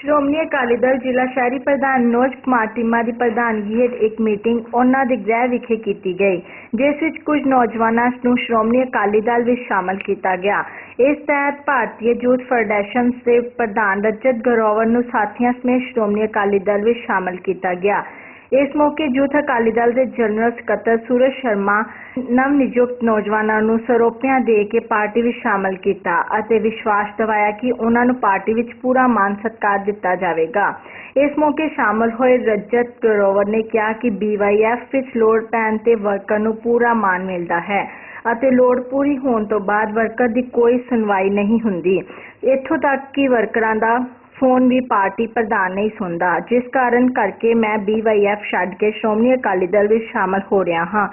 ਸ਼੍ਰੋਮਣੀ ਅਕਾਲੀ ਦਲ ਜ਼ਿਲ੍ਹਾ ਸ਼ਹਿਰੀ ਪ੍ਰਧਾਨ ਮਨੋਜ ਕੁਮਾਰ ਟਿੰਮਾ ਦੀ ਪ੍ਰਧਾਨਗੀ ਹੇਠ ਇੱਕ ਮੀਟਿੰਗ ਉਹਨਾਂ ਦੇ ਗ੍ਰਹਿ ਵਿਖੇ ਕੀਤੀ ਗਈ, ਜਿਸ ਵਿੱਚ ਕੁਝ ਨੌਜਵਾਨਾਂ ਨੂੰ ਸ਼੍ਰੋਮਣੀ ਅਕਾਲੀ ਦਲ ਵਿੱਚ ਸ਼ਾਮਲ ਕੀਤਾ ਗਿਆ। ਇਸ ਤਹਿਤ ਭਾਰਤੀ ਯੂਥ ਫੈਡਰੇਸ਼ਨ ਦੇ ਪ੍ਰਧਾਨ ਰਜਤ ਗਰੋਵਰ ਨੂੰ ਸਾਥੀਆਂ ਸਮੇਤ ਸ਼੍ਰੋਮਣੀ ਅਕਾਲੀ ਦਲ ਵਿੱਚ ਸ਼ਾਮਲ ਕੀਤਾ ਗਿਆ। ਇਸ ਮੌਕੇ ਯੂਥ ਅਕਾਲੀ ਦਲ ਦੇ ਜਨਰਲ ਸਕੱਤਰ ਸੂਰਜ ਸ਼ਰਮਾ ਨਵ ਨਿਯੁਕਤ ਨੌਜਵਾਨਾਂ ਨੂੰ ਸਰੋਪਿਆਂ ਦੇ ਕੇ ਪਾਰਟੀ ਵਿੱਚ ਸ਼ਾਮਲ ਕੀਤਾ ਅਤੇ ਵਿਸ਼ਵਾਸ ਦਿਵਾਇਆ ਕਿ ਉਹਨਾਂ ਨੂੰ ਪਾਰਟੀ ਵਿੱਚ ਪੂਰਾ ਮਾਨ ਸਤਿਕਾਰ ਦਿੱਤਾ ਜਾਵੇਗਾ। ਇਸ ਮੌਕੇ ਸ਼ਾਮਲ ਹੋਏ ਰਜਤ ਗਰੋਵਰ ਨੇ ਕਿਹਾ ਕਿ BYF ਵਿੱਚ ਲੋੜ ਪੈਣ ਤੇ ਵਰਕਰ ਨੂੰ ਪੂਰਾ ਮਾਨ ਮਿਲਦਾ ਹੈ ਅਤੇ ਲੋੜ ਪੂਰੀ ਹੋਣ ਤੋਂ ਬਾਅਦ ਵਰਕਰ ਦੀ ਕੋਈ ਸੁਣਵਾਈ ਨਹੀਂ ਹੁੰਦੀ। ਇੱਥੋਂ ਤੱਕ ਕਿ ਵਰਕਰਾਂ ਦਾ ਫੋਨ ਵੀ ਪਾਰਟੀ ਪ੍ਰਧਾਨ ਨਹੀਂ ਸੁਣਦਾ। ਜਿਸ ਕਾਰਨ ਕਰਕੇ ਮੈਂ BYF ਛੱਡ ਕੇ ਸ਼੍ਰੋਮਣੀ ਅਕਾਲੀ ਦਲ ਵਿੱਚ ਸ਼ਾਮਲ ਹੋ ਰਿਹਾ ਹਾਂ।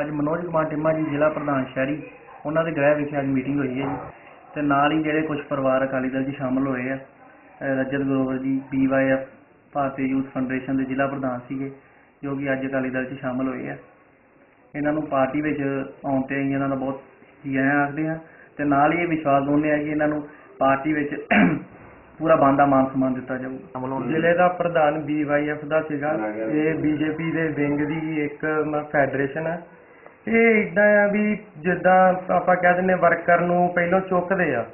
ਅੱਜ ਮਨੋਜ ਕੁਮਾਰ ਟਿੰਮਾ ਜੀ, ਜ਼ਿਲ੍ਹਾ ਪ੍ਰਧਾਨ ਸ਼ਹਿਰੀ, ਉਹਨਾਂ ਦੇ ਗ੍ਰਹਿ ਵਿਖੇ ਅੱਜ ਮੀਟਿੰਗ ਹੋਈ ਹੈ ਜੀ। ਤੇ ਨਾਲ ਹੀ ਜਿਹੜੇ ਕੁਝ ਪਰਿਵਾਰ ਅਕਾਲੀ ਦਲ 'ਚ ਸ਼ਾਮਲ ਹੋਏ ਆ ਰਜਤ ਗਰੋਵਰ ਜੀ BYF ਭਾਰਤੀ ਯੂਥ ਫੈਡਰੇਸ਼ਨ ਦੇ ਜ਼ਿਲ੍ਹਾ ਪ੍ਰਧਾਨ ਸੀਗੇ, ਜੋ ਕਿ ਅੱਜ ਅਕਾਲੀ ਦਲ 'ਚ ਸ਼ਾਮਲ ਹੋਏ ਆ। ਇਹਨਾਂ ਨੂੰ ਪਾਰਟੀ ਵਿੱਚ ਆਉਣ ਤੇ ਇਹਨਾਂ ਦਾ ਬਹੁਤ ਜੀ ਆਇਆਂ ਆਖਦੇ ਹਾਂ। ਤੇ ਨਾਲ ਹੀ ਇਹ ਵਿਸ਼ਵਾਸ ਦਿਵਾਉਂਦੇ ਆ ਕਿ ਇਹਨਾਂ ਨੂੰ ਪਾਰਟੀ ਵਿੱਚ ਪੂਰਾ ਬੰਦਾ ਮਾਨ ਸਨਮਾਨ ਦਿੱਤਾ ਜਾਊਗਾ ਜ਼ਿਲ੍ਹੇ ਦਾ ਪ੍ਰਧਾਨ BYF ਦਾ ਸੀਗਾ। ਇਹ ਬੀਜੇਪੀ ਦੇ ਵਿੰਗ ਦੀ ਇੱਕ ਫੈਡਰੇਸ਼ਨ ਹੈ ਇਹ ਇਦਾਂ ਆ ਵੀ ਜਿੱਦਾਂ ਆਪਾਂ ਕਹਿ ਦਿੰਦੇ ਵਰਕਰ ਨੂੰ ਪਹਿਲਾਂ ਚੁੱਕਦੇ ਆ।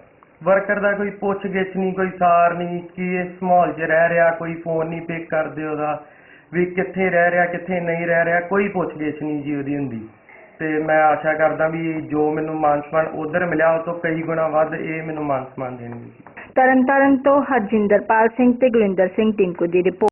ਵਰਕਰ ਦਾ ਕੋਈ ਪੁੱਛ ਗਿੱਛ ਨਹੀਂ ਕੋਈ ਸਾਰ ਨਹੀਂ ਕਿ ਇਸ ਮਾਹੌਲ 'ਚ ਰਹਿ ਰਿਹਾ ਕੋਈ ਫੋਨ ਨਹੀਂ ਪਿਕ ਕਰਦੇ ਉਹਦਾ ਵੀ ਕਿੱਥੇ ਰਹਿ ਰਿਹਾ ਕਿੱਥੇ ਨਹੀਂ ਰਹਿ ਰਿਹਾ ਕੋਈ ਪੁੱਛ ਗਿੱਛ ਨਹੀਂ ਜੀ ਉਹਦੀ ਹੁੰਦੀ। ਤੇ ਮੈਂ ਆਸ਼ਾ ਕਰਦਾ ਵੀ ਜੋ ਮੈਨੂੰ ਮਾਨ ਸਨਮਾਨ ਉਧਰ ਮਿਲਿਆ ਉਹ ਤੋਂ ਕਈ ਗੁਣਾ ਵੱਧ ਇਹ ਮੈਨੂੰ ਮਾਨ ਸਨਮਾਨ ਦੇਣਗੇ ਜੀ। ਤਰਨਤਾਰਨ ਤੋਂ ਹਰਜਿੰਦਰਪਾਲ ਸਿੰਘ ਤੇ ਗੁਰਿੰਦਰ ਸਿੰਘ ਟਿੰਕੂ ਦੀ ਰਿਪੋਰਟ